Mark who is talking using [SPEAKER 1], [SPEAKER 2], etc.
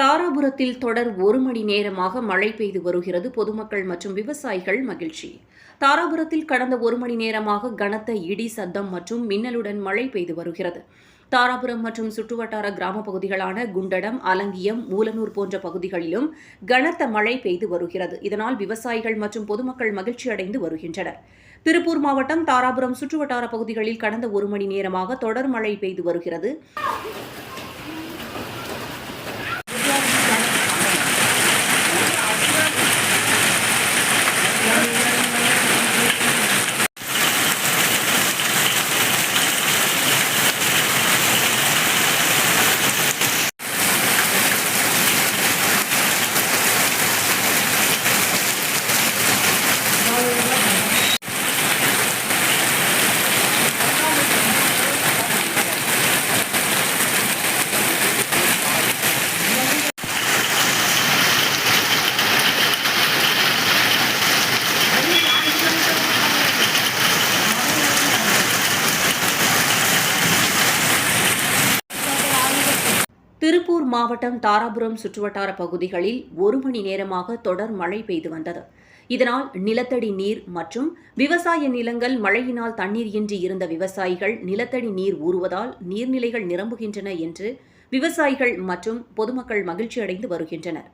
[SPEAKER 1] தாராபுரத்தில் தொடர் ஒரு மணி நேரமாக மழை பெய்து வருகிறது. பொதுமக்கள் மற்றும் விவசாயிகள் மகிழ்ச்சி. தாராபுரத்தில் கடந்த ஒரு மணி நேரமாக கனத்த இடி சத்தம் மற்றும் மின்னலுடன் மழை பெய்து வருகிறது. தாராபுரம் மற்றும் சுற்றுவட்டார கிராம பகுதிகளான குண்டடம் அலங்கியம் மூலனூர் போன்ற பகுதிகளிலும் கனத்த மழை பெய்து வருகிறது. இதனால் விவசாயிகள் மற்றும் பொதுமக்கள் மகிழ்ச்சி அடைந்து வருகின்றனர். திருப்பூர் மாவட்டம் தாராபுரம் சுற்றுவட்டார பகுதிகளில் கடந்த ஒரு மணி நேரமாக தொடர் மழை பெய்து வருகிறது. திருப்பூர் மாவட்டம் தாராபுரம் சுற்றுவட்டார பகுதிகளில் ஒரு மணி நேரமாக தொடர் மழை பெய்து வந்தது. இதனால் நிலத்தடி நீர் மற்றும் விவசாய நிலங்கள் மழையினால் தண்ணீர் இன்றி இருந்த விவசாயிகள் நிலத்தடி நீர் ஊறுவதால் நீர்நிலைகள் நிரம்புகின்றன என்று விவசாயிகள் மற்றும் பொதுமக்கள் மகிழ்ச்சி அடைந்து வருகின்றனர்.